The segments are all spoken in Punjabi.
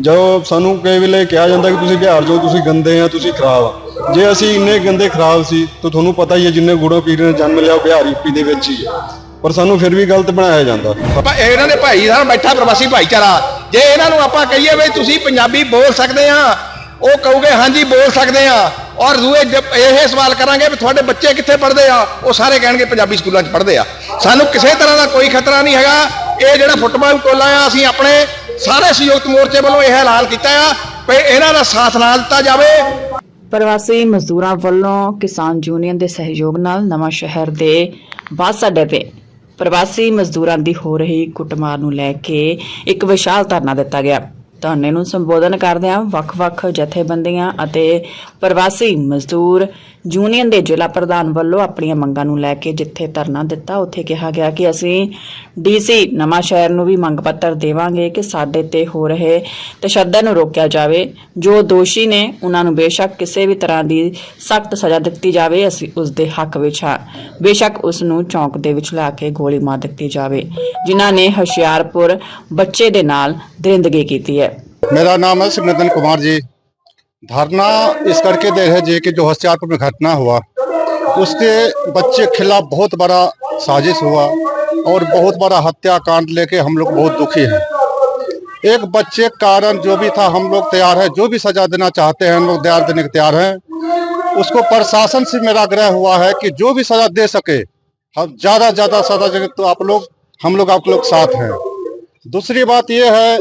ਜਦੋਂ ਸਾਨੂੰ ਕਈ ਵੇਲੇ ਕਿਹਾ ਜਾਂਦਾ ਕਿ ਤੁਸੀਂ ਬਿਹਾਰ ਜੋ ਤੁਸੀਂ ਗੰਦੇ ਆ, ਤੁਸੀਂ ਖਰਾਬ ਆ। ਜੇ ਅਸੀਂ ਇੰਨੇ ਗੰਦੇ ਖਰਾਬ ਸੀ, ਤਾਂ ਤੁਹਾਨੂੰ ਪਤਾ ਹੀ ਹੈ ਜਿੰਨੇ ਗੁੜੋ ਪੀਰ ਨੇ ਜਨਮ ਲਿਆ, ਉਹ ਬਿਹਾਰ ਯੂਪੀ ਦੇ ਵਿੱਚ ਹੀ ਆ। ਪਰ ਸਾਨੂੰ ਫਿਰ ਵੀ ਗਲਤ ਬਣਾਇਆ ਜਾਂਦਾ। ਆਪਾਂ ਇਹਨਾਂ ਦੇ ਭਾਈ ਸਾਹਿਬ ਬੈਠਾ ਪ੍ਰਵਾਸੀ ਭਾਈਚਾਰਾ। ਜੇ ਇਹਨਾਂ ਨੂੰ ਆਪਾਂ ਕਹੀਏ ਵੀ ਤੁਸੀਂ ਪੰਜਾਬੀ ਬੋਲ ਸਕਦੇ ਆ, ਉਹ ਕਹੂਗੇ, ਹਾਂਜੀ, ਬੋਲ ਸਕਦੇ ਆ। ਔਰ ਦੂਏ ਇਹ ਸਵਾਲ ਕਰਾਂਗੇ ਵੀ ਤੁਹਾਡੇ ਬੱਚੇ ਕਿੱਥੇ ਪੜ੍ਹਦੇ ਆ, ਉਹ ਸਾਰੇ ਕਹਿਣਗੇ ਪੰਜਾਬੀ ਸਕੂਲਾਂ 'ਚ ਪੜ੍ਹਦੇ ਆ। ਸਾਨੂੰ ਕਿਸੇ ਤਰ੍ਹਾਂ ਦਾ ਕੋਈ ਖਤਰਾ ਨਹੀਂ ਹੈਗਾ। ਇਹ ਜਿਹੜਾ ਫੁੱਟਬਾਲ ਟੋਲਾ ਆ, ਅਸੀਂ ਆਪਣੇ ਸਾਰੇ ਸੰਯੁਕਤ ਮੋਰਚੇ ਵੱਲੋਂ ਇਹ ਐਲਾਨ ਕੀਤਾ ਆ ਵੀ ਇਹਨਾਂ ਦਾ ਸਾਥ ਨਾ ਦਿੱਤਾ ਜਾਵੇ। ਪ੍ਰਵਾਸੀ ਮਜ਼ਦੂਰਾਂ ਵੱਲੋਂ ਕਿਸਾਨ ਯੂਨੀਅਨ ਦੇ ਸਹਿਯੋਗ ਨਾਲ ਨਵਾਂ ਸ਼ਹਿਰ ਦੇ ਬੱਸ ਅੱਡੇ ਤੇ ਪ੍ਰਵਾਸੀ ਮਜ਼ਦੂਰਾਂ ਦੀ ਹੋ ਰਹੀ ਕੁੱਟਮਾਰ ਨੂੰ ਲੈ ਕੇ ਇੱਕ ਵਿਸ਼ਾਲ ਧਰਨਾ ਦਿੱਤਾ ਗਿਆ। ਧਰਨੇ ਨੂੰ ਸੰਬੋਧਨ ਕਰਦਿਆਂ ਵੱਖ-ਵੱਖ ਜਥੇਬੰਦੀਆਂ ਅਤੇ ਪ੍ਰਵਾਸੀ ਮਜ਼ਦੂਰ ਯੂਨੀਅਨ ਦੇ ਜ਼ਿਲ੍ਹਾ ਪ੍ਰਧਾਨ ਵੱਲੋਂ ਆਪਣੀਆਂ ਮੰਗਾਂ ਨੂੰ ਲੈ ਕੇ ਜਿੱਥੇ ਧਰਨਾ ਦਿੱਤਾ, ਉੱਥੇ ਕਿਹਾ ਗਿਆ ਕਿ ਅਸੀਂ ਡੀਸੀ ਨਵਾਂ ਸ਼ਹਿਰ ਨੂੰ ਵੀ ਮੰਗ ਪੱਤਰ ਦੇਵਾਂਗੇ ਕਿ ਸਾਡੇ ਤੇ ਹੋ ਰਹੇ ਤਸ਼ੱਦਦ ਨੂੰ ਰੋਕਿਆ ਜਾਵੇ। ਜੋ ਦੋਸ਼ੀ ਨੇ, ਉਹਨਾਂ ਨੂੰ ਬੇਸ਼ੱਕ ਕਿਸੇ ਵੀ ਤਰ੍ਹਾਂ ਦੀ ਸਖਤ ਸਜ਼ਾ ਦਿੱਤੀ ਜਾਵੇ, ਅਸੀਂ ਉਸ ਦੇ ਹੱਕ ਵਿੱਚ ਹਾਂ। ਬੇਸ਼ੱਕ ਉਸ ਨੂੰ ਚੌਂਕ ਦੇ ਵਿੱਚ ਲਾ ਕੇ ਗੋਲੀ ਮਾਰ ਦਿੱਤੀ ਜਾਵੇ, ਜਿਨ੍ਹਾਂ ਨੇ ਹੁਸ਼ਿਆਰਪੁਰ ਬੱਚੇ ਦੇ ਨਾਲ ਦਰਿੰਦਗੀ ਕੀਤੀ ਹੈ। ਮੇਰਾ ਨਾਮ ਹੈ ਸਿਮਰਨ ਕੁਮਾਰ ਜੀ। धरना इस करके दे है जी कि जो होशियारपुर में घटना हुआ, उसके बच्चे के खिलाफ बहुत बड़ा साजिश हुआ और बहुत बड़ा हत्याकांड लेके हम लोग बहुत दुखी हैं। एक बच्चे कारण जो भी था, हम लोग तैयार हैं। जो भी सजा देना चाहते हैं, हम लोग तैयार देने के तैयार हैं। उसको प्रशासन से मेरा आग्रह हुआ है कि जो भी सजा दे सके, हम ज़्यादा ज़्यादा सजा देंगे तो आप लोग, हम लोग आप लोग साथ हैं। दूसरी बात यह है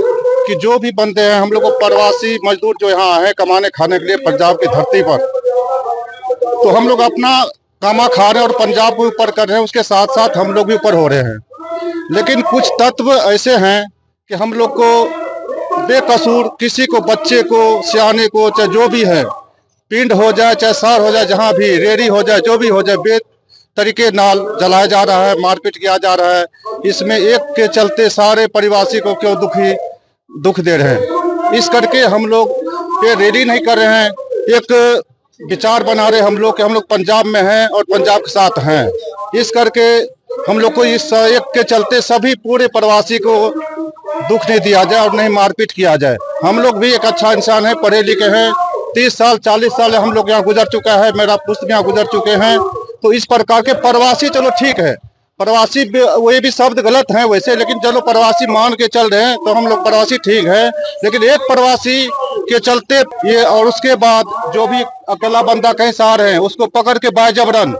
कि जो भी बंदे हैं, हम लोग को प्रवासी मजदूर जो यहाँ आए हैं कमाने, खाने के लिए पंजाब की धरती पर तो हम लोग अपना कामा खा रहे हैं और पंजाब को ऊपर कर रहे हैं, उसके साथ साथ हम लोग भी ऊपर हो रहे हैं। लेकिन कुछ तत्व ऐसे हैं कि हम लोग को बेकसूर किसी को, बच्चे को, सियाने को, चाहे जो भी है, पिंड हो जाए, चाहे सार हो जाए, जहाँ भी रेडी हो जाए, जो भी हो जाए, बे तरीके नाल जलाया जा रहा है, मारपीट किया जा रहा है। इसमें एक के चलते सारे परिवासी को क्यों दुखी? दुख दे रहे हैं। इस करके हम लोग ये रेडी नहीं कर रहे हैं। एक विचार बना रहे हम लोग कि हम लोग पंजाब में हैं और पंजाब के साथ हैं। इस करके हम लोग को इस एक के चलते सभी पूरे प्रवासी को दुख नहीं दिया जाए और नहीं मारपीट किया जाए। हम लोग भी एक अच्छा इंसान है, पढ़े लिखे हैं। तीस साल, चालीस साल हम लोग यहाँ गुजर चुका है, मेरा पुस्त यहाँ गुजर चुके हैं। तो इस प्रकार के प्रवासी चलो ठीक है। प्रवासी वो भी शब्द गलत हैं वैसे लेकिन चलो प्रवासी मान के चल रहे हैं तो हम लोग प्रवासी ठीक है। लेकिन एक प्रवासी के चलते ये और उसके बाद जो भी अकेला बंदा कहीं से आ रहे हैं उसको पकड़ के बाय जबरन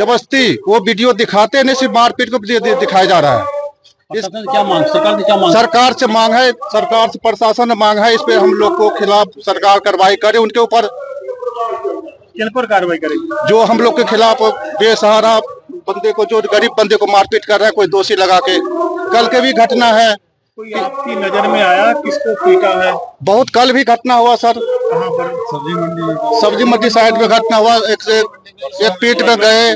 ज़बरदस्ती वो वीडियो दिखाते नहीं सिर्फ़ मारपीट को दिखाया जा रहा है। इस क्या मांग सरकार की क्या मांग? सरकार से मांग है सरकार से प्रशासन ने मांग है इस पे हम लोग को खिलाफ सरकार कार्रवाई करे उनके ऊपर किन पर कार्रवाई करेगी? जो हम लोग के खिलाफ बेसहारा बंदे को जो गरीब बंदे को मारपीट कर रहा है कोई दोषी लगा के। कल के भी घटना है। कोई आपकी नज़र में आया? किसको पीटा है? बहुत कल भी घटना हुआ सर। कहाँ पर? सब्ज़ी मंडी। सब्ज़ी मंडी साइड में घटना हुआ। एक से एक पीट में गए।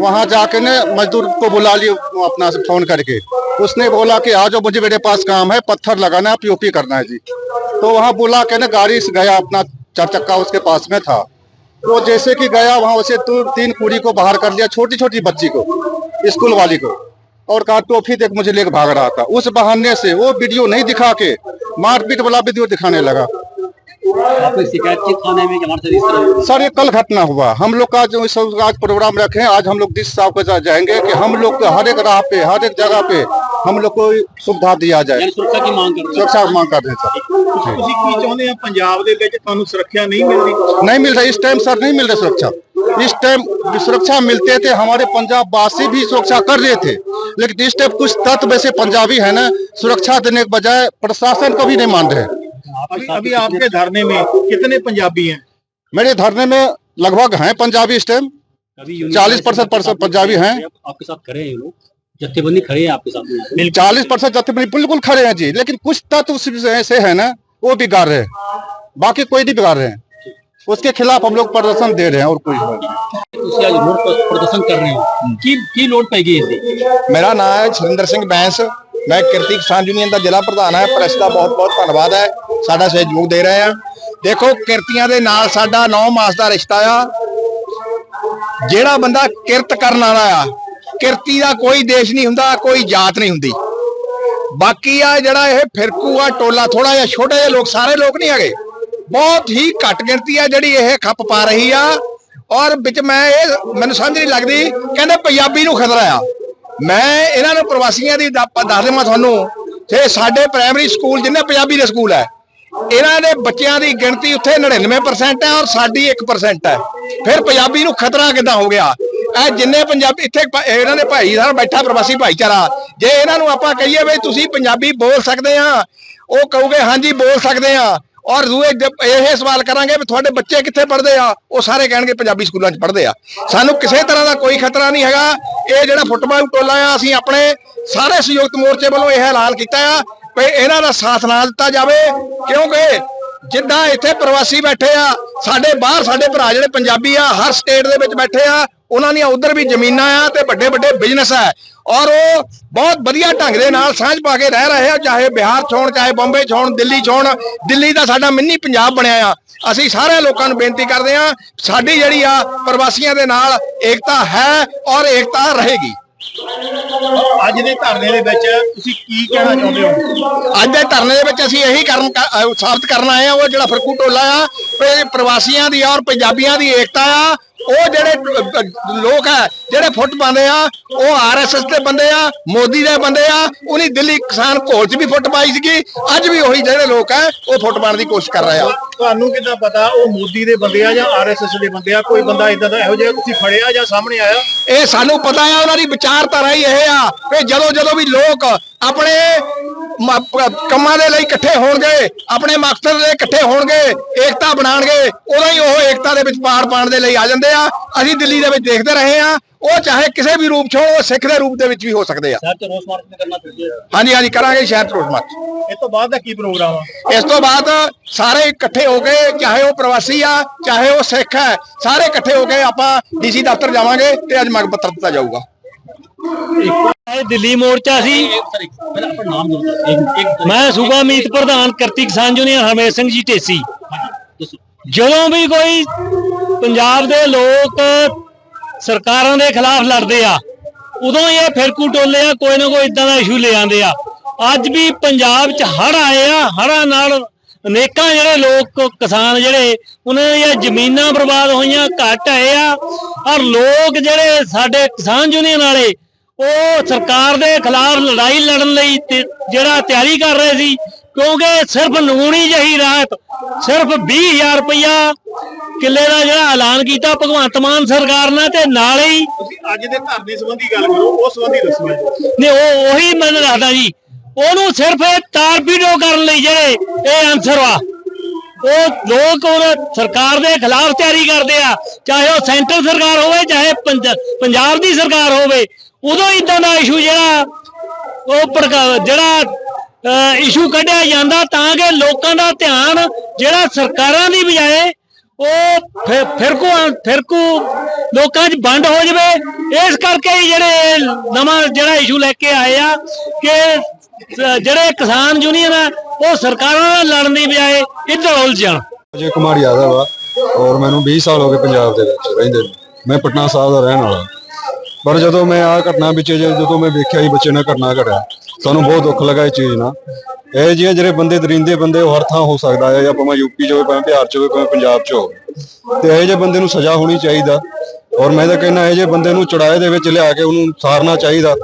वहाँ जाके ने मजदूर को बुला लिया अपना से फ़ोन करके। उसने बोला कि आ जाओ मुझे मेरे पास काम है पत्थर लगाना है पीओपी करना है जी। तो वहाँ बुला के ना गाड़ी से गया अपना चार चक्का उसके पास में था। वो जैसे कि गया वहाँ उसे तो तीन कुड़ी को बाहर कर लिया छोटी छोटी बच्ची को स्कूल वाली को। और कहा टोफी देख मुझे लेकर भाग रहा था। उस बहाने से वो वीडियो नहीं दिखा के मारपीट वाला वीडियो दिखाने लगा। शिकायत की थाने में सर ये कल घटना हुआ। हम लोग का जो आज प्रोग्राम रखे आज हम लोग डीसी साहब के साथ जाएँगे कि हम लोग हर एक राह पे हर एक जगह पे हम लोग को सुविधा दिया जाए यानी सुरक्षा की मांग कर रहे सुरक्षा की मांग कर रहे हैं सर ਤੁਸੀਂ ਕੀ ਚਾਹੁੰਦੇ ਆ ਪੰਜਾਬ ਦੇ ਵਿੱਚ ਤੁਹਾਨੂੰ ਸੁਰੱਖਿਆ ਨਹੀਂ ਮਿਲਦੀ नहीं मिल रहा इस टाइम सर नहीं मिल रहा सुरक्षा इस टाइम सुरक्षा मिलते थे हमारे पंजाब वासी भी सुरक्षा कर रहे थे लेकिन इस टाइम कुछ तत्व ऐसे पंजाबी है ना सुरक्षा देने के बजाय प्रशासन को भी नहीं मान रहे अभी अभी आपके धरने में कितने पंजाबी हैं मेरे धरने में लगभग हैं पंजाबी इस टाइम अभी 40% पंजाबी हैं आपके साथ खड़े हैं ये लोग जत्थेबंदी खड़े हैं आपके साथ चालीस परसेंट जत्थे बिल्कुल खड़े हैं जी लेकिन कुछ तत्व सिर्फ ऐसे है ना वो बिगाड़ रहे हैं बाकी कोई नहीं बिगाड़ रहे हैं उसके खिलाफ हम लोग प्रदर्शन दे रहे हैं और कोई नहीं ਤੁਸੀਂ ਅੱਜ ਰੋਡ ਪਰ ਪ੍ਰਦਰਸ਼ਨ ਕਰ ਰਹੇ ਹੋ ਕੀ ਕੀ ਲੋਡ ਪੈਗੀ ਇਸ ਦੀ ਮੇਰਾ ਨਾਮ ਹੈ ਸੁਰਿੰਦਰ ਸਿੰਘ ਬੈਂਸ ਮੈਂ ਕਿਰਤੀ ਕਿਸਾਨ ਯੂਨੀਅਨ ਦਾ ਜ਼ਿਲ੍ਹਾ ਪ੍ਰਧਾਨ ਹਾਂ ਪ੍ਰੈਸ ਦਾ ਬਹੁਤ ਬਹੁਤ ਧੰਨਵਾਦ ਹੈ ਸਾਡਾ ਸਹਿਯੋਗ ਦੇ ਰਹੇ ਆ ਦੇਖੋ ਕਿਰਤੀਆਂ ਦੇ ਨਾਲ ਸਾਡਾ 9 ਮਾਸ ਦਾ ਰਿਸ਼ਤਾ ਆ ਜਿਹੜਾ ਬੰਦਾ ਕਿਰਤ ਕਰਨ ਵਾਲਾ ਆ ਕਿਰਤੀ ਦਾ ਕੋਈ ਦੇਸ਼ ਨਹੀਂ ਹੁੰਦਾ, ਕੋਈ ਜਾਤ ਨਹੀਂ ਹੁੰਦੀ। ਬਾਕੀ ਆ ਜਿਹੜਾ ਇਹ ਫਿਰਕੂ ਆ, ਟੋਲਾ ਥੋੜਾ ਜਿਹਾ ਛੋਟਾ ਜਿਹੇ ਲੋਕ, ਸਾਰੇ ਲੋਕ ਨਹੀਂ ਹੈਗੇ। ਬਹੁਤ ਹੀ ਘੱਟ ਗਿਣਤੀ ਆ ਜਿਹੜੀ ਇਹ ਖੱਪ ਪਾ ਰਹੀ ਆ। ਔਰ ਵਿੱਚ ਮੈਂ ਇਹ, ਮੈਨੂੰ ਸਮਝ ਨਹੀਂ ਲੱਗਦੀ, ਕਹਿੰਦੇ ਪੰਜਾਬੀ ਨੂੰ ਖਤਰਾ ਆ। ਮੈਂ ਇਹਨਾਂ ਨੂੰ ਪ੍ਰਵਾਸੀਆਂ ਦੀ ਦੱਸ ਦੇਵਾਂ ਤੁਹਾਨੂੰ, ਤੇ ਸਾਡੇ ਪ੍ਰਾਇਮਰੀ ਸਕੂਲ ਜਿੰਨੇ ਪੰਜਾਬੀ ਦੇ ਸਕੂਲ ਹੈ ਇਹਨਾਂ ਦੇ ਬੱਚਿਆਂ ਦੀ ਗਿਣਤੀ ਉੱਥੇ 99% ਹੈ ਔਰ ਸਾਡੀ 1% ਹੈ ਫਿਰ ਪੰਜਾਬੀ ਨੂੰ ਖਤਰਾ ਕਿੱਦਾਂ ਹੋ ਗਿਆ? ਇਹ ਜਿੰਨੇ ਪੰਜਾਬੀ ਇੱਥੇ ਪ- ਇਹਨਾਂ ਦੇ ਭਾਈ ਸਾਹਿਬ ਬੈਠਾ ਪ੍ਰਵਾਸੀ ਭਾਈਚਾਰਾ। ਜੇ ਇਹਨਾਂ ਨੂੰ ਆਪਾਂ ਕਹੀਏ ਵੀ ਤੁਸੀਂ ਪੰਜਾਬੀ ਬੋਲ ਸਕਦੇ ਆ, ਉਹ ਕਹੋਗੇ, ਹਾਂਜੀ, ਬੋਲ ਸਕਦੇ ਆ। ਔਰ ਦੂਏ ਜ- ਇਹ ਸਵਾਲ ਕਰਾਂਗੇ ਵੀ ਤੁਹਾਡੇ ਬੱਚੇ ਕਿੱਥੇ ਪੜ੍ਹਦੇ ਆ, ਉਹ ਸਾਰੇ ਕਹਿਣਗੇ ਪੰਜਾਬੀ ਸਕੂਲਾਂ 'ਚ ਪੜ੍ਹਦੇ ਆ। ਸਾਨੂੰ ਕਿਸੇ ਤਰ੍ਹਾਂ ਦਾ ਕੋਈ ਖਤਰਾ ਨਹੀਂ ਹੈਗਾ। ਇਹ ਜਿਹੜਾ ਫੁੱਟਬਾਲ ਟੋਲਾ ਆ, ਅਸੀਂ ਆਪਣੇ ਸਾਰੇ ਸੰਯੁਕਤ ਮੋਰਚੇ ਵੱਲੋਂ ਇਹ ਐਲਾਨ ਕੀਤਾ ਆ ਵੀ ਇਹਨਾਂ ਦਾ ਸਾਥ ਨਾ ਦਿੱਤਾ ਜਾਵੇ, ਕਿਉਂਕਿ ਜਿੱਦਾਂ ਇੱਥੇ ਪ੍ਰਵਾਸੀ ਬੈਠੇ ਆ, ਸਾਡੇ ਬਾਹਰ ਸਾਡੇ ਭਰਾ ਜਿਹੜੇ ਪੰਜਾਬੀ ਆ, ਹਰ ਸਟੇਟ ਦੇ ਵਿੱਚ ਬੈਠੇ ਆ ਉਹਨਾਂ ਦੀਆਂ ਉਧਰ ਵੀ ਜ਼ਮੀਨਾਂ ਆ ਤੇ ਵੱਡੇ ਵੱਡੇ ਬਿਜ਼ਨਸ ਆ। ਔਰ ਉਹ ਬਹੁਤ ਵਧੀਆ ਢੰਗ ਦੇ ਨਾਲ ਸਾਂਝ ਪਾ ਕੇ ਰਹਿ ਰਹੇ ਆ ਚਾਹੇ ਬਿਹਾਰ ਚ ਹੋਣ ਚਾਹੇ ਬੰਬੇ ਚ ਹੋਣ ਦਿੱਲੀ ਚ ਹੋਣ। ਦਿੱਲੀ ਦਾ ਸਾਡਾ ਮਿੰਨੀ ਪੰਜਾਬ ਬਣਿਆ ਆ। ਅਸੀਂ ਸਾਰੇ ਲੋਕਾਂ ਨੂੰ ਬੇਨਤੀ ਕਰਦੇ ਆ ਸਾਡੀ ਜਿਹੜੀ ਆ ਪ੍ਰਵਾਸੀਆਂ ਦੇ ਨਾਲ ਏਕਤਾ ਹੈ ਔਰ ਏਕਤਾ ਰਹੇਗੀ। ਅੱਜ ਦੇ ਧਰਨੇ ਦੇ ਵਿੱਚ ਤੁਸੀਂ ਕੀ ਕਹਿਣਾ ਚਾਹੁੰਦੇ ਹੋ? ਅੱਜ ਦੇ ਧਰਨੇ ਦੇ ਵਿੱਚ ਅਸੀਂ ਇਹੀ ਕਰਨ ਸਾਬਤ ਕਰਨ ਆਏ ਆ ਉਹ ਜਿਹੜਾ ਫਰਕੂ ਟੋਲਾ ਆ ਪ੍ਰਵਾਸੀਆਂ ਦੀ ਔਰ ਪੰਜਾਬੀਆਂ ਦੀ ਏਕਤਾ ਆ ਉਹ ਜਿਹੜੇ ਲੋਕ ਆ ਜਿਹੜੇ ਫੁੱਟ ਪਾਉਂਦੇ ਆ ਉਹ ਆਰਐਸਐਸ ਦੇ ਬੰਦੇ ਆ ਮੋਦੀ ਦੇ ਬੰਦੇ ਆ ਉਹਨੀ ਦਿੱਲੀ ਕਿਸਾਨ ਘੋਲ 'ਚ ਵੀ ਫੁੱਟ ਪਾਈ ਸੀਗੀ ਅੱਜ ਵੀ ਉਹੀ ਜਿਹੜੇ ਲੋਕ ਆ ਉਹ ਫੁੱਟ ਪਾਉਣ ਦੀ ਕੋਸ਼ਿਸ਼ ਕਰ ਰਹੇ ਆ। ਤੁਹਾਨੂੰ ਕਿੱਦਾਂ ਪਤਾ ਉਹ ਮੋਦੀ ਦੇ ਬੰਦੇ ਆ ਜਾਂ ਆਰਐਸਐਸ ਦੇ ਬੰਦੇ ਆ? ਕੋਈ ਬੰਦਾ ਇਦਾਂ ਦਾ ਇਹੋ ਜਿਹਾ ਤੁਸੀਂ ਫੜਿਆ ਜਾਂ ਸਾਹਮਣੇ ਆਇਆ? ਇਹ ਸਾਨੂੰ ਪਤਾ ਆ ਉਹਨਾਂ ਦੀ ਵਿਚਾਰਧਾਰਾ ਹੀ ਇਹ ਆ ਕਿ ਜਦੋਂ ਜਦੋਂ ਵੀ ਲੋਕ ਆਪਣੇ ਕੰਮਾਂ ਦੇ ਲਈ ਇਕੱਠੇ ਹੋਣਗੇ ਆਪਣੇ ਮਕਸਦ ਦੇ ਇਕੱਠੇ ਹੋਣਗੇ ਏਕਤਾ ਬਣਾਉਣਗੇ ਉਦੋਂ ਹੀ ਉਹ ਏਕਤਾ ਦੇ ਵਿੱਚ ਪਾੜ ਪਾਣ ਦੇ ਲਈ ਆ ਜਾਂਦੇ ਆ। ਅਸੀਂ ਦਿੱਲੀ ਦੇ ਵਿੱਚ ਦੇਖਦੇ ਰਹੇ ਆ। ਉਹ ਚਾਹੇ ਕਿਸੇ ਵੀ ਰੂਪ ਚ ਹੋਣ ਉਹ ਸਿੱਖ ਦੇ ਰੂਪ ਦੇ ਵਿੱਚ ਵੀ ਹੋ ਸਕਦੇ ਆ। ਸ਼ਹਿਰ ਚ ਰੋਸ ਮਾਰਚ ਕਰਨਾ ਚਾਹੀਦਾ ਹਾਂਜੀ ਹਾਂਜੀ ਕਰਾਂਗੇ ਸ਼ਹਿਰ ਚ ਰੋਸ ਮਾਰਚ। ਇਸ ਤੋਂ ਬਾਅਦ ਦਾ ਕੀ ਪ੍ਰੋਗਰਾਮ ਆ? ਇਸ ਤੋਂ ਬਾਅਦ ਸਾਰੇ ਇਕੱਠੇ ਹੋ ਕੇ ਚਾਹੇ ਉਹ ਪ੍ਰਵਾਸੀ ਆ ਚਾਹੇ ਉਹ ਸਿੱਖ ਹੈ ਸਾਰੇ ਇਕੱਠੇ ਹੋ ਕੇ ਆਪਾਂ ਡੀਸੀ ਦਫ਼ਤਰ ਜਾਵਾਂਗੇ ਤੇ ਅੱਜ ਮੰਗ ਪੱਤਰ ਦਿੱਤਾ ਜਾਊਗਾ। ਇਹ ਦਿੱਲੀ ਮੋਰਚਾ ਸੀ। ਮੈਂ ਸੂਬਾ ਮੀਤ ਪ੍ਰਧਾਨ ਕਰਤਿਕ ਕਿਸਾਨ ਯੂਨੀਅਨ ਹਰਮੇਸ਼ ਸਿੰਘ ਜੀ ਢੇਸੀ। ਜਦੋਂ ਵੀ ਕੋਈ ਪੰਜਾਬ ਦੇ ਲੋਕ ਸਰਕਾਰਾਂ ਦੇ ਖਿਲਾਫ ਲੜਦੇ ਆ, ਉਦੋਂ ਇਹ ਫਿਰਕੂ ਟੋਲੇ ਆ, ਕੋਈ ਨਾ ਕੋਈ ਇਦਾਂ ਦਾ ਇਸ਼ੂ ਲੈ ਆਉਂਦੇ ਆ। ਅੱਜ ਵੀ ਪੰਜਾਬ 'ਚ ਹੜ ਆਏ ਆ ਹੜਾਂ ਨਾਲ ਅਨੇਕਾਂ ਜਿਹੜੇ ਲੋਕ, ਕਿਸਾਨ ਜਿਹੜੇ, ਉਹਨਾਂ ਦੀਆਂ ਜ਼ਮੀਨਾਂ ਬਰਬਾਦ ਹੋਈਆਂ, ਘੱਟ ਆਏ ਆ। ਔਰ ਲੋਕ ਜਿਹੜੇ ਸਾਡੇ ਕਿਸਾਨ ਯੂਨੀਅਨ ਵਾਲੇ ਉਹ ਸਰਕਾਰ ਦੇ ਖਿਲਾਫ ਲੜਾਈ ਲੜਨ ਲਈ ਜਿਹੜਾ ਤਿਆਰੀ ਕਰ ਰਹੇ ਸੀ ਕਿਉਂਕਿ ਸਿਰਫ ਨੂਣੀ ਜਹੀ ਰਾਤ ਸਿਰਫ 20000 ਰੁਪਇਆ ਕਿੱਲੇ ਦਾ ਜਿਹੜਾ ਐਲਾਨ ਕੀਤਾ ਭਗਵੰਤ ਮਾਨ ਸਰਕਾਰ ਨੇ ਤੇ ਨਾਲੇ ਹੀ ਅੱਜ ਦੇ ਧਰਨੇ ਸੰਬੰਧੀ ਗੱਲ ਕਰੋ ਉਸ ਸੰਬੰਧੀ ਦੱਸੋ ਜੀ। ਨੇ ਉਹ ਉਹੀ ਮੈਂ ਦੱਸਦਾ ਜੀ। ਉਹਨੂੰ ਸਿਰਫ ਟਾਰਪੀਡੋ ਕਰਨ ਲਈ ਜਿਹੜੇ ਇਹ ਆਨਸਰ ਵਾ ਉਹ ਲੋਕ ਉਹ ਸਰਕਾਰ ਦੇ ਖਿਲਾਫ ਤਿਆਰੀ ਕਰਦੇ ਆ ਚਾਹੇ ਉਹ ਸੈਂਟਰ ਸਰਕਾਰ ਹੋਵੇ ਚਾਹੇ ਪੰਜ- ਪੰਜਾਬ ਦੀ ਸਰਕਾਰ ਹੋਵੇ। ਉਦੋਂ ਇਦਾਂ ਦਾ ਇਸ਼ੂ ਜਿਹੜਾ ਉਹ ਭੜਕਾ- ਜਿਹੜਾ ਇਸ਼ੂ ਕੱਢਿਆ ਜਾਂਦਾ ਤਾਂ ਕਿ ਲੋਕਾਂ ਦਾ ਧਿਆਨ ਜਿਹੜਾ ਸਰਕਾਰਾਂ ਦੀ ਬਜਾਏ ਉਹ ਫਿਰਕੂ ਫਿਰਕੂ ਲੋਕਾਂ 'ਚ ਵੰਡ ਹੋ ਜਾਵੇ। ਇਸ ਕਰਕੇ ਜਿਹੜੇ ਨਵਾਂ ਜਿਹੜਾ ਇਸ਼ੂ ਲੈ ਕੇ ਆਏ ਆ ਕਿ ਜਿਹੜੇ ਕਿਸਾਨ ਯੂਨੀਅਨ ਆ, ਉਹ ਸਰਕਾਰਾਂ ਨਾਲ ਲੜਨ ਦੀ ਬਜਾਏ ਇੱਧਰ ਉਲਝ ਜਾਣ ਅਜੇ ਕੁਮਾਰ ਯਾਦਵ ਆ ਔਰ ਮੈਨੂੰ 20 ਸਾਲ ਹੋ ਗਏ ਪੰਜਾਬ ਦੇ ਵਿੱਚ ਰਹਿੰਦੇ ਮੈਂ ਪਟਨਾ ਸਾਹਿਬ ਦਾ ਰਹਿਣ ਵਾਲਾ। ਪਰ ਜਦੋਂ ਮੈਂ ਆ ਘਟਨਾ ਵਿੱਚ ਜਦੋਂ ਮੈਂ ਵੇਖਿਆ ਹੀ ਬੱਚੇ ਨਾਲ ਘਟਨਾ ਘਟਿਆ, ਸਾਨੂੰ ਬਹੁਤ ਦੁੱਖ ਲੱਗਾ ਇਹ ਚੀਜ਼ ਨਾਲ। ਇਹ ਜਿਹੇ ਜਿਹੜੇ ਬੰਦੇ ਦਰਿੰਦੇ ਬੰਦੇ, ਉਹ ਹਰ ਥਾਂ ਹੋ ਸਕਦਾ ਹੈ, ਜਾਂ ਭਾਵੇਂ ਯੂਪੀ 'ਚ ਹੋਵੇ, ਭਾਵੇਂ ਬਿਹਾਰ 'ਚ ਹੋਵੇ, ਭਾਵੇਂ ਪੰਜਾਬ 'ਚ ਹੋਵੇ। ਤੇ ਇਹ ਜਿਹੇ ਬੰਦੇ ਨੂੰ ਸਜ਼ਾ ਹੋਣੀ ਚਾਹੀਦਾ। ਔਰ ਮੈਂ ਤਾਂ ਕਹਿੰਦਾ ਇਹ ਜਿਹੇ ਬੰਦੇ ਨੂੰ ਚੜਾਏ ਦੇ ਵਿੱਚ ਲਿਆ ਕੇ ਉਹਨੂੰ ਸਾਰਨਾ ਚਾਹੀਦਾ।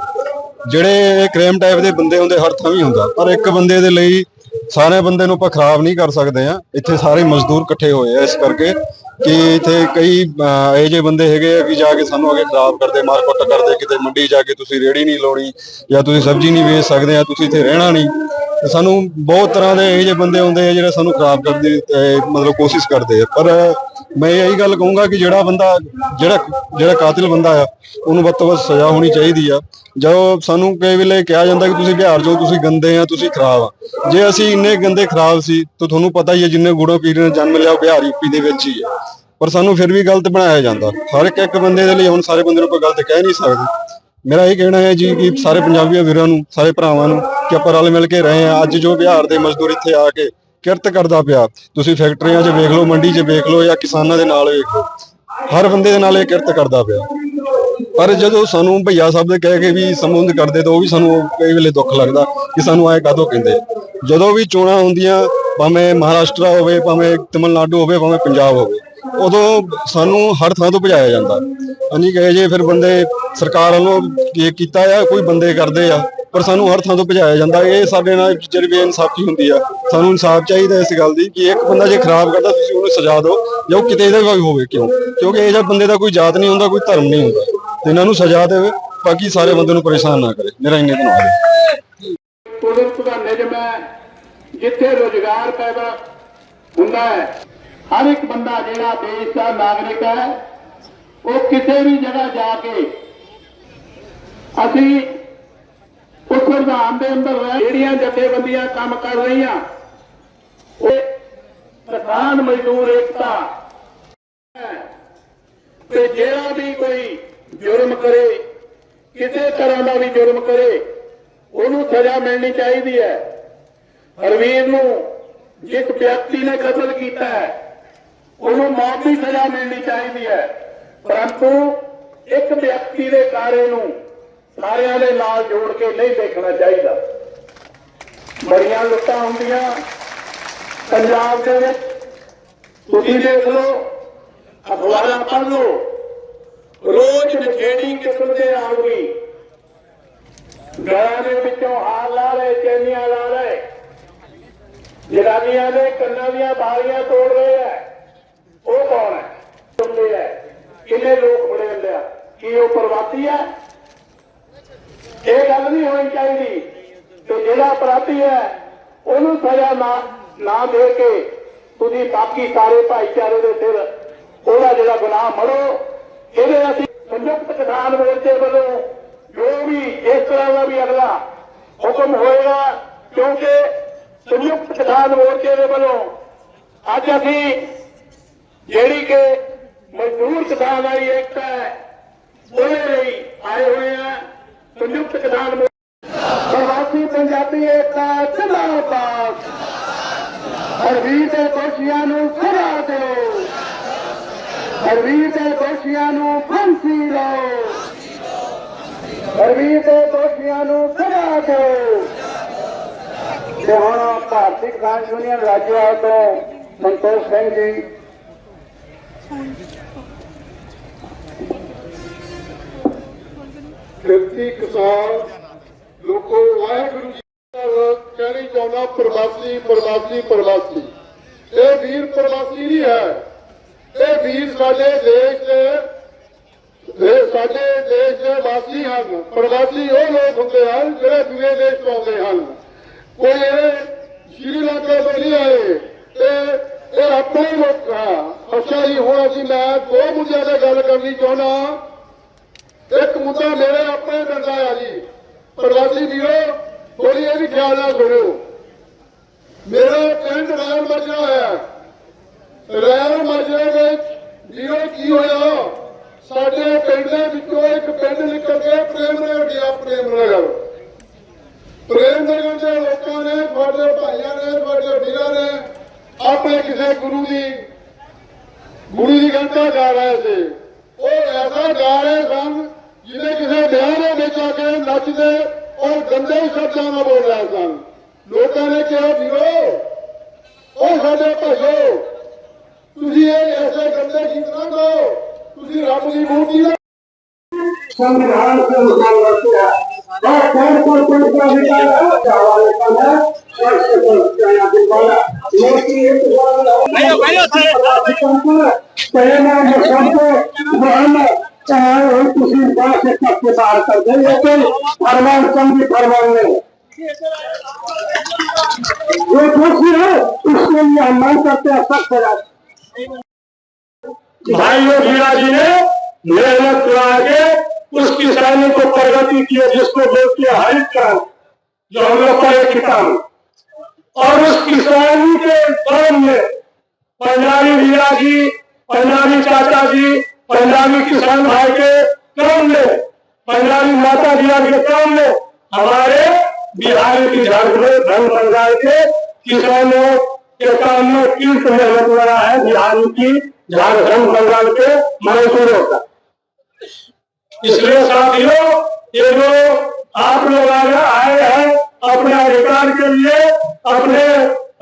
ਜਿਹੜੇ ਇਹ ਕ੍ਰਾਈਮ ਟਾਈਪ ਦੇ ਬੰਦੇ ਹੁੰਦੇ, ਹਰ ਥਾਂ ਵੀ ਹੁੰਦਾ। ਪਰ ਇੱਕ ਬੰਦੇ ਦੇ ਲਈ ਸਾਰੇ ਬੰਦੇ ਨੂੰ ਆਪਾਂ ਖਰਾਬ ਨਹੀਂ ਕਰ ਸਕਦੇ ਆ ਇੱਥੇ ਸਾਰੇ ਮਜ਼ਦੂਰ ਇਕੱਠੇ ਹੋਏ ਆ ਇਸ ਕਰਕੇ ਕਿ ਇੱਥੇ ਕਈ ਅਹ, ਇਹੋ ਜਿਹੇ ਬੰਦੇ ਹੈਗੇ ਆ ਕਿ ਜਾ ਕੇ ਸਾਨੂੰ ਅਗੇ ਖਰਾਬ ਕਰਦੇ ਮਾਰ ਕੁੱਟ ਕਰਦੇ ਕਿਤੇ ਮੰਡੀ ਜਾ ਕੇ ਤੁਸੀਂ ਰੇੜੀ ਨਹੀਂ ਲਾਉਣੀ ਜਾਂ ਤੁਸੀਂ ਸਬਜ਼ੀ ਨਹੀਂ ਵੇਚ ਸਕਦੇ ਆ ਤੁਸੀਂ ਇੱਥੇ ਰਹਿਣਾ ਨਹੀਂ। ਸਾਨੂੰ ਬਹੁਤ ਤਰ੍ਹਾਂ ਦੇ ਇਹੋ ਜਿਹੇ ਬੰਦੇ ਹੁੰਦੇ ਆ ਜਿਹੜੇ ਸਾਨੂੰ ਖਰਾਬ ਕਰਨ ਦੀ ਮਤਲਬ ਕੋਸ਼ਿਸ਼ ਕਰਦੇ ਆ। ਪਰ ਮੈਂ ਇਹੀ ਗੱਲ ਕਹੂੰਗਾ ਕਿ ਜਿਹੜਾ ਬੰਦਾ, ਜਿਹੜਾ ਜਿਹੜਾ ਕਾਤਿਲ ਬੰਦਾ ਆ, ਉਹਨੂੰ ਵੱਧ ਤੋਂ ਵੱਧ ਸਜ਼ਾ ਹੋਣੀ ਚਾਹੀਦੀ ਆ। ਜਦੋਂ ਸਾਨੂੰ ਕਈ ਵੇਲੇ ਕਿਹਾ ਜਾਂਦਾ ਕਿ ਤੁਸੀਂ ਬਿਹਾਰ ਜਾਓ, ਤੁਸੀਂ ਗੰਦੇ ਆ, ਤੁਸੀਂ ਖਰਾਬ ਆ। ਜੇ ਅਸੀਂ ਇੰਨੇ ਗੰਦੇ ਖਰਾਬ ਸੀ, ਤਾਂ ਤੁਹਾਨੂੰ ਪਤਾ ਹੀ ਹੈ ਜਿੰਨੇ ਗੁੜੋ ਪੀਰ ਨੇ ਜਨਮ ਲਿਆ, ਉਹ ਬਿਹਾਰ ਯੂਪੀ ਦੇ ਵਿੱਚ ਹੀ ਆ। ਪਰ ਸਾਨੂੰ ਫਿਰ ਵੀ ਗਲਤ ਬਣਾਇਆ ਜਾਂਦਾ। ਹਰ ਇੱਕ ਇੱਕ ਬੰਦੇ ਦੇ ਲਈ ਹੁਣ ਸਾਰੇ ਬੰਦੇ ਨੂੰ ਕੋਈ ਗਲਤ ਕਹਿ ਨਹੀਂ ਸਕਦੇ। ਮੇਰਾ ਇਹ ਕਹਿਣਾ ਹੈ ਜੀ ਕਿ ਸਾਰੇ ਪੰਜਾਬੀਆਂ ਵੀਰਾਂ ਨੂੰ, ਸਾਰੇ ਭਰਾਵਾਂ ਨੂੰ ਕਿ ਆਪਾਂ ਰਲ ਮਿਲ ਕੇ ਰਹੇ ਆ। ਅੱਜ ਜੋ ਬਿਹਾਰ ਦੇ ਮਜ਼ਦੂਰ ਇੱਥੇ ਆ ਕੇ ਕਿਰਤ ਕਰਦਾ ਪਿਆ। ਤੁਸੀਂ ਫੈਕਟਰੀਆਂ 'ਚ ਵੇਖ ਲਓ, ਮੰਡੀ 'ਚ ਵੇਖ ਲਓ ਜਾਂ ਕਿਸਾਨਾਂ ਦੇ ਨਾਲ ਵੇਖ ਲਓ, ਹਰ ਬੰਦੇ ਦੇ ਨਾਲ ਇਹ ਕਿਰਤ ਕਰਦਾ ਪਿਆ। ਪਰ ਜਦੋਂ ਸਾਨੂੰ ਭਈਆ ਸਾਹਿਬ ਦੇ ਕਹਿ ਕੇ ਵੀ ਸੰਬੋਧਨ ਕਰਦੇ ਤਾਂ ਉਹ ਵੀ ਸਾਨੂੰ ਕਈ ਵੇਲੇ ਦੁੱਖ ਲੱਗਦਾ ਕਿ ਸਾਨੂੰ ਐ ਕਾਹਤੋਂ ਕਹਿੰਦੇ? ਜਦੋਂ ਵੀ ਚੋਣਾਂ ਹੁੰਦੀਆਂ ਭਾਵੇਂ ਮਹਾਰਾਸ਼ਟਰ ਹੋਵੇ, ਭਾਵੇਂ ਤਮਿਲਨਾਡੂ ਹੋਵੇ, ਭਾਵੇਂ ਪੰਜਾਬ ਹੋਵੇ, ਉਦੋਂ ਸਾਨੂੰ ਹਰ ਥਾਂ ਤੋਂ ਭਜਾਇਆ ਜਾਂਦਾ। ਅਸੀਂ ਕਹੇ ਜੇ ਫਿਰ ਬੰਦੇ ਸਰਕਾਰ ਵੱਲੋਂ ਕੀ ਕੀਤਾ ਆ, ਕੋਈ ਬੰਦੇ ਕਰਦੇ ਆ, ਪਰ ਸਾਨੂੰ ਹਰ ਥਾਂ ਤੋਂ ਭਜਾਇਆ ਜਾਂਦਾ। ਇਹ ਸਾਡੇ ਨਾਲ ਜਿਹੜੀ ਬੇਇਨਸਾਫੀ ਹੁੰਦੀ ਆ, ਸਾਨੂੰ ਇਨਸਾਫ ਚਾਹੀਦਾ ਇਸ ਗੱਲ ਦੀ ਕਿ ਇੱਕ ਬੰਦਾ ਜੇ ਖਰਾਬ ਕਰਦਾ, ਤੁਸੀਂ ਉਹਨੂੰ ਸਜ਼ਾ ਦਿਓ, ਜਾਂ ਉਹ ਕਿਤੇ ਦਾ ਵੀ ਹੋਵੇ ਕਿਉਂ? ਕਿਉਂਕਿ ਇਹ ਜਿਹਾ ਬੰਦੇ ਦਾ ਕੋਈ ਜਾਤ ਨਹੀਂ ਹੁੰਦਾ, ਕੋਈ ਧਰਮ ਨਹੀਂ ਹੁੰਦਾ। ਇਹਨਾਂ ਨੂੰ ਸਜ਼ਾ ਦੇਵੇ, ਬਾਕੀ ਸਾਰੇ ਬੰਦੇ ਨੂੰ ਪਰੇਸ਼ਾਨ ਨਾ ਕਰੇ। ਮੇਰਾ ਇੰਨੇ ਧੰਨਵਾਦ ਹੈ ਦਾ ਨਿਯਮ ਹੈ ਜਿੱਥੇ ਰੋਜ਼ਗਾਰ ਪੈਦਾ ਹੁੰਦਾ ਹੈ, ਹਰ ਇੱਕ ਬੰਦਾ ਜਿਹੜਾ ਦੇਸ਼ ਦਾ ਨਾਗਰਿਕ ਹੈ, ਉਹ ਕਿਸੇ ਵੀ ਜਗ੍ਹਾ ਜਾ ਕੇ ਅਸੀਂ ਉਸ ਸੰਵਿਧਾਨ ਦੇ ਅੰਦਰ ਜਿਹੜੀਆਂ ਜਥੇਬੰਦੀਆਂ ਕੰਮ ਕਰ ਰਹੀਆਂ, ਉਹ ਕਿਸਾਨ ਮਜ਼ਦੂਰ ਏਕਤਾ ਹੈ। ਤੇ ਜਿਹੜਾ ਵੀ ਕੋਈ ਜੁਰਮ ਕਰੇ, ਕਿਸੇ ਤਰ੍ਹਾਂ ਦਾ ਵੀ ਜੁਰਮ ਕਰੇ, ਉਹਨੂੰ ਸਜ਼ਾ ਮਿਲਣੀ ਚਾਹੀਦੀ ਹੈ ਰਵੀਰ ਨੂੰ ਜਿਸ ਵਿਅਕਤੀ ਨੇ ਕਤਲ ਕੀਤਾ ਹੈ, ਉਹਨੂੰ ਮੌਤ ਦੀ ਸਜ਼ਾ ਮਿਲਣੀ ਚਾਹੀਦੀ ਹੈ। ਪਰੰਤੂ ਇੱਕ ਵਿਅਕਤੀ ਦੇ ਕਾਰੇ ਨੂੰ ਸਾਰਿਆਂ ਦੇ ਨਾਲ ਜੋੜ ਕੇ ਨਹੀਂ ਦੇਖਣਾ ਚਾਹੀਦਾ। ਬੜੀਆਂ ਲੁੱਟਾਂ ਹੁੰਦੀਆਂ ਪੰਜਾਬ ਦੇ ਵਿੱਚ। ਤੁਸੀਂ ਦੇਖ ਲਓ, ਅਖਬਾਰਾਂ ਪੜ੍ਹ ਲਓ ਰੋਜ਼ ਨਖੇੜੀ ਕਿਸਮ ਦੇ ਆਦਮੀ ਗਲਾਂ ਦੇ ਵਿੱਚੋਂ ਹਾਰ ਲਾ ਰਹੇ, ਚੈਨੀਆਂ ਲਾ ਰਹੇ। ਜਨਾਨੀਆਂ ਦੇ ਕੰਨਾਂ ਦੀਆਂ ਬਾਲੀਆਂ ਤੋੜ ਰਹੇ ਐ ਉਹ ਕੌਣ ਹੈ? ਸੁਣਦੇ ਐ ਕਿੰਨੇ ਲੋਕ ਬੜੇ ਹੁੰਦੇ ਆ? ਕੀ ਉਹ ਪ੍ਰਵਾਸੀ ਹੈ? ਇਹ ਗੱਲ ਨਹੀਂ ਹੋਣੀ ਚਾਹੀਦੀ ਤੇ ਜਿਹੜਾ ਅਪਰਾਧੀ ਹੈ, ਉਹਨੂੰ ਸਜ਼ਾ ਨਾ ਨਾ ਦੇ ਕੇ ਤੁਸੀਂ ਬਾਕੀ ਸਾਰੇ ਭਾਈਚਾਰੇ ਦੇ ਸਿਰ ਉਹਦਾ ਜਿਹੜਾ ਗੁਨਾਹ ਮੜੋ ਇਹਦੇ ਅਸੀਂ ਸੰਯੁਕਤ ਕਿਸਾਨ ਮੋਰਚੇ ਵੱਲੋਂ ਜੋ ਵੀ ਇਸ ਤਰ੍ਹਾਂ ਦਾ ਵੀ ਅਗਲਾ ਹੁਕਮ ਹੋਏਗਾ, ਕਿਉਂਕਿ ਸੰਯੁਕਤ ਕਿਸਾਨ ਮੋਰਚੇ ਦੇ ਵੱਲੋਂ ਅੱਜ ਅਸੀਂ ਜਿਹੜੀ ਕਿ ਮਜ਼ਦੂਰ ਕਿਸਾਨ ਵਾਲੀ ਏਕਤਾ ਹੈ, ਉਹਦੇ ਲਈ ਆਏ ਹੋਏ ਆ ਸੰਯੁਕਤ ਕਿਸਾਨ ਮੋਰਚਾ ਪ੍ਰਵਾਸੀ ਪੰਜਾਬੀ ਏਕਤਾ ਜਿੰਦਾਬਾਦ। ਹਰਵੀਰ ਦੇ ਦੋਸ਼ੀਆਂ ਨੂੰ ਸਜ਼ਾ ਦਿਓ। ਹਰਵੀਰ ਦੇ ਦੋਸ਼ੀਆਂ ਨੂੰ ਫਾਂਸੀ ਲਾਓ ਹਰਵੀਰ ਦੇ ਦੋਸ਼ੀਆਂ ਨੂੰ ਸਜ਼ਾ ਦਿਓ। ਤੇ ਹੁਣ ਭਾਰਤੀ ਕਿਸਾਨ ਯੂਨੀਅਨ ਰਾਜਵਾਲ ਤੋਂ ਸੰਤੋਖ ਸਿੰਘ ਜੀ। ਖੇਤੀ ਕਿਸਾਨ, ਲੋਕੋ ਵਾਹਿਗੁਰੂ ਜੀ ਦਾ ਕਹਿਣੀ ਚਾਹੁੰਦਾ ਪ੍ਰਵਾਸੀ ਪ੍ਰਵਾਸੀ ਪ੍ਰਵਾਸੀ। ਇਹ ਵੀਰ ਪ੍ਰਵਾਸੀ ਨਹੀਂ ਹੈ। ਇਹ ਵੀਰ ਸਾਡੇ ਦੇਸ਼ ਦੇ, ਇਹ ਸਾਡੇ ਦੇਸ਼ ਦੇ ਵਾਸੀ ਹਨ। ਪ੍ਰਵਾਸੀ ਉਹ ਲੋਕ ਹੁੰਦੇ ਹਨ ਜਿਹੜੇ ਦੂਜੇ ਦੇਸ਼ ਤੋਂ ਆਉਂਦੇ ਹਨ। ਕੋਈ ਇਹ ਸ਼੍ਰੀ ਲੰਕਾ ਤੋਂ ਨਹੀਂ ਆਏ ਤੇ ਇਹ ਆਪਣੇ ਲੋਕ ਆ। ਅੱਛਾ ਜੀ, ਹੁਣ ਅਸੀਂ ਮੈਂ ਦੋ ਮੁੱਦਿਆਂ ਤੇ ਗੱਲ ਕਰਨੀ ਚਾਹੁੰਦਾ ਇੱਕ ਮੁੱਦਾ ਮੇਰੇ ਆਪਣੇ ਪਿੰਡ ਦਾ ਆ ਜੀ। ਪ੍ਰਵਾਸੀ ਵੀਰੋ ਥੋੜੀ ਇਹ ਵੀ ਖਿਆਲ ਨਾਲ ਸੁਣਿਓ। ਮੇਰਾ ਪਿੰਡ ਰਾਇਲ ਮਰਜਾ ਹੋਇਆ ਰਾਇਲ ਮਰਜੇ ਵਿੱਚ ਵੀਰੋ ਕੀ ਹੋਇਆ? ਸਾਡੇ ਪਿੰਡ ਦੇ ਵਿੱਚੋਂ ਇੱਕ ਪਿੰਡ ਨਿਕਲ ਕੇ ਪ੍ਰੇਮ ਨਗਰ ਗਿਆ, ਪ੍ਰੇਮ ਨਗਰ ਪ੍ਰੇਮ ਦੇ ਲੋਕਾਂ ਨੇ ਸਾਡੇ ਭਾਈਆਂ ਨੇ ਸਾਡੇ ਵੀਰਾਂ ਨੇ ਆਪਣੇ ਕਿਸੇ ਗੁਰੂ ਦੀ ਗੁਰੂ ਦੀ ਗੰਤਾ ਗਾ ਰਹੇ ਸੀ। ਉਹ ਐਸਾ ਗਾ ਰਹੇ ਸਨ ਜਿਵੇਂ ਕਿਸੇ ਵਿਆਹ ਦੇ ਵਿੱਚ ਆ ਕੇ ਨੱਚਦੇ ਔਰ ਗੰਦੇ ਸ਼ਬਦਾਂ ਨਾਲ ਬੋਲ ਰਹੇ ਸਨ। ਲੋਕਾਂ ਨੇ ਕਿਹਾ, ਵੀਰੋ, ਉਹ ਸਾਡੇ ਭਾਈਓ, ਤੁਸੀਂ ਇਹ ਐਸੇ ਗੰਦੇ ਗੀਤ ਨਾ ਗਾਓ। ਤੁਸੀਂ ਰੱਬ ਦੀ ਮੂਰਤੀ ਦਾ ਸੰਵਿਧਾਨ ਤੇ ਮੁਕਾਬਲਾ ਕੀਤਾ और कौन कौन कौन का अधिकार है हवाले का है और से कौन का अधिकार है लेकिन एक कहना है सबको ग्रहण चाहे किसी बात के बाहर कर दे लेकिन फरमान संधि फरमान नहीं जो दोषी है उसके लिए हम मांग करते हैं सख्त भाइयों जी ने मेहनत करा के उस किसानी को प्रगति की है, जिसको बोलते हैं हरित क्रांति जो हम लोग का एक किसान और उस किसानी के काम में पंजाबी वीरा जी पंजाबी चाचा जी पंजाबी किसान भाई के क्रम में पंजाबी माता जी के क्रम में हमारे बिहार की झारखंड धन बंगाल के किसानों के काम में तीर्थ मेहनत लगा है बिहार की झारखंड बंगाल के मजदूरों का। इसलिए साथियों, ये जो आप लोग आए हैं, अपने अधिकार के लिए, अपने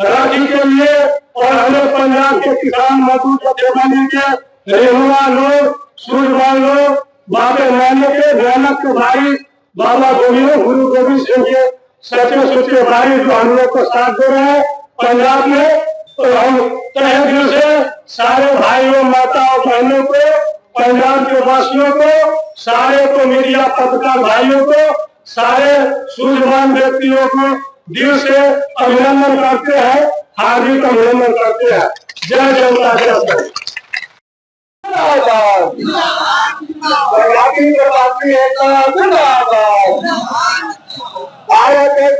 राखी के लिए, और हमें पंजाब के किसान मजदूर जथेबंदी के रेहुआ लोग सूरजवान लोग, बाबे नानक के नानक के भाई, बाबा गोविंद गुरु गोविंद सिंह के सच्चे सुच्चे भाई जो हम लोग को साथ दे रहे हैं पंजाब में तो हम तहे दिल से सारे भाइयों, माताओं, बहनों को, पंजाब के वासियों को सारे को मीडिया पत्रकार भाइयों को, सारे सूझवान व्यक्तियों को दिल से अभिनंदन करते हैं, हार्दिक अभिनंदन करते हैं। जय जनता जय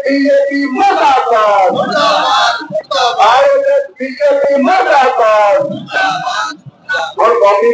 बीजेपी भारत बीजेपी और कॉपी